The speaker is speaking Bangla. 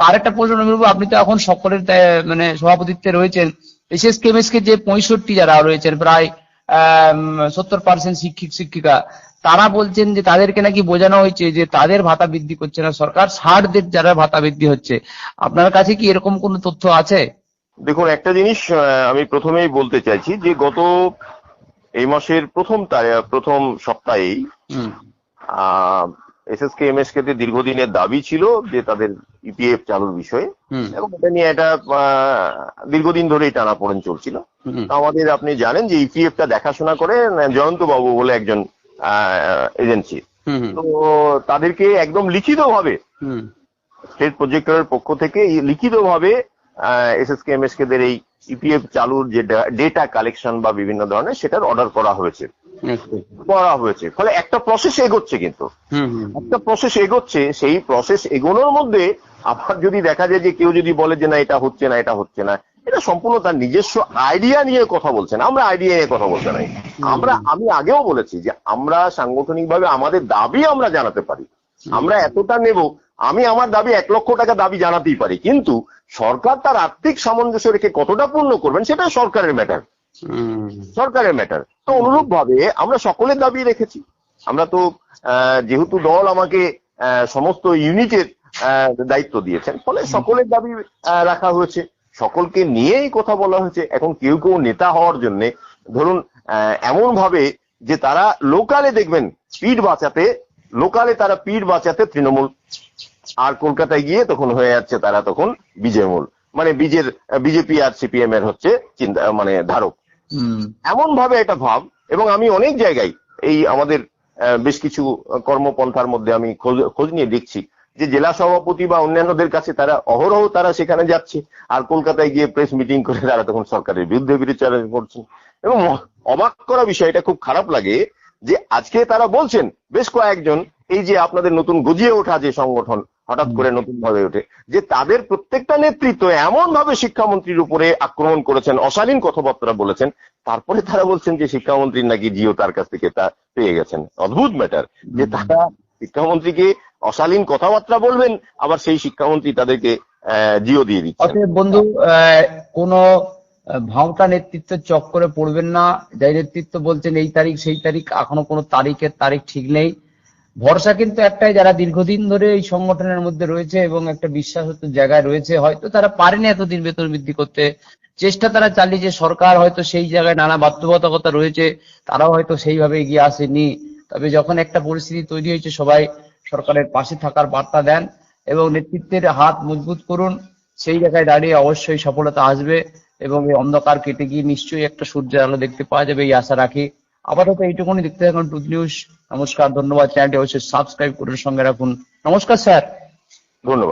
আরেকটা প্রশ্ন নবীনবাবু আপনি তো এখন সকলের মানে সভাপতিত্বে রয়েছেন। এসএস কেমএসকে যে পঁয়ষট্টি যারা রয়েছেন প্রায় সত্তর পার্সেন্ট শিক্ষক শিক্ষিকা তারা বলছেন যে তাদেরকে নাকি বোঝানো হয়েছে যে তাদের ভাতা বৃদ্ধি করছে না। সরকার ষাটদের যারা ভাতা বৃদ্ধি হচ্ছে আপনার কাছে কি এরকম কোনো তথ্য আছে? দেখুন একটা জিনিস আমি প্রথমেই বলতে চাইছি যে গত এই মাসের প্রথম তারি- প্রথম সপ্তাহেই এসএসকে এমএসকে তে দীর্ঘদিনের দাবি ছিল যে তাদের ইপিএফ চালুর বিষয়ে। এবং এটা নিয়ে এটা দীর্ঘদিন ধরেই টানাপোড়েন চলছিল। আমাদের আপনি জানেন যে ইপিএফ টা দেখাশোনা করে জয়ন্ত বাবু বলে একজন এজেন্সি। তো তাদেরকে একদম লিখিত ভাবে স্টেট প্রজেক্টরের পক্ষ থেকে লিখিত ভাবে এসএসকে এমএসকে দের এই ইপিএফ চালুর যে ডেটা কালেকশন বা বিভিন্ন ধরনের সেটার অর্ডার করা হয়েছে। করা হয়েছে। ফলে একটা প্রসেস এগোচ্ছে কিন্তু। একটা প্রসেস এগোচ্ছে সেই প্রসেস এগোনোর মধ্যে আবার যদি দেখা যায় যে কেউ যদি বলে যে না এটা হচ্ছে না এটা হচ্ছে না এটা সম্পূর্ণ তার নিজস্ব আইডিয়া নিয়ে কথা বলছেন আমরা আইডিয়া নিয়ে কথা বলতে নাই। আমরা আমি আগেও বলেছি যে আমরা সাংগঠনিকভাবে আমাদের দাবি আমরা জানাতে পারি। আমরা এতটা নেব আমি আমার দাবি এক লক্ষ টাকা দাবি জানাতেই পারি। কিন্তু সরকার তার আর্থিক সামঞ্জস্য রেখে কতটা পূর্ণ করবেন সেটা সরকারের ম্যাটার সরকারের ম্যাটার তো অনুরূপ ভাবে আমরা সকলের দাবি রেখেছি। আমরা তো আহ, যেহেতু দল আমাকে আহ, সমস্ত ইউনিটের দায়িত্ব দিয়েছেন ফলে সকলের দাবি রাখা হয়েছে। সকলকে নিয়েই কথা বলা হয়েছে। এখন কেউ কেউ নেতা হওয়ার জন্য ধরুন এমন ভাবে যে তারা লোকালে দেখবেন পিঠ বাঁচাতে লোকালে তারা পিঠ বাঁচাতে তৃণমূল। আর কলকাতায় গিয়ে তখন হয়ে যাচ্ছে তারা তখন বিজয়মূল মানে বিজের বিজেপি আর সিপিএম এর হচ্ছে চিন্তা মানে ধারক। এমন ভাবে এটা ভাব, এবং আমি অনেক জায়গায় এই আমাদের বেশ কিছু কর্মপন্থার মধ্যে আমি খোঁজ নিয়ে দেখছি যে জেলা সভাপতি বা অন্যান্যদের কাছে তারা অহরহ তারা সেখানে যাচ্ছে, আর কলকাতায় গিয়ে প্রেস মিটিং করে তারা তখন সরকারের বিরুদ্ধে বিরোধ করছেন এবং অবাক করা বিষয় এটা খুব খারাপ লাগে যে আজকে তারা বলছেন, বেশ কয়েকজন, এই যে আপনাদের নতুন গজিয়ে ওঠা যে সংগঠন হঠাৎ করে নতুন ভাবে ওঠে। যে তাদের প্রত্যেকটা নেতৃত্ব এমন ভাবে শিক্ষামন্ত্রীর উপরে আক্রমণ করেছেন অশালীন কথাবার্তা বলেছেন তারপরে তারা বলছেন যে শিক্ষামন্ত্রীর নাকি জিও তার কাছ থেকে তা পেয়ে গেছেন। অদ্ভুত ম্যাটার যে তারা শিক্ষামন্ত্রীকে অশালীন কথাবার্তা বলবেন আবার সেই শিক্ষামন্ত্রী তাদেরকে আহ, জিও দিয়ে অতএব বন্ধু আহ, কোনো ভাঁওতা নেতৃত্বের চক্করে পড়বেন না। যাই নেতৃত্ব বলছেন এই তারিখ সেই তারিখ এখনও কোনো তারিখের তারিখ ঠিক নেই। ভরসা কিন্তু একটাই, যারা দীর্ঘদিন ধরে এই সংগঠনের মধ্যে রয়েছে এবং একটা বিশ্বাসত জায়গায় রয়েছে, হয়তো তারা পারেনি এতদিন বেতন বৃদ্ধি করতে। চেষ্টা তারা চালিয়েছে সরকার হয়তো সেই জায়গায় নানা বাধ্যবাধকতা রয়েছে, তারাও হয়তো সেইভাবে এগিয়ে আসেনি। তবে যখন একটা পরিস্থিতি তৈরি হয়েছে, সবাই সরকারের পাশে থাকার বার্তা দেন এবং নেতৃত্বের হাত মজবুত করুন, সেই জায়গায় দাঁড়িয়ে অবশ্যই সফলতা আসবে এবং এই অন্ধকার কেটে গিয়ে নিশ্চয়ই একটা সূর্যের আলো দেখতে পাওয়া যাবে, এই আশা রাখি। আপাতত এইটুকুনি দেখতে থাকুন টুথ নিউজ, নমস্কার, ধন্যবাদ, চ্যানেলটি অবশ্যই সাবস্ক্রাইব করে সঙ্গে রাখুন। নমস্কার, স্যার। ধন্যবাদ।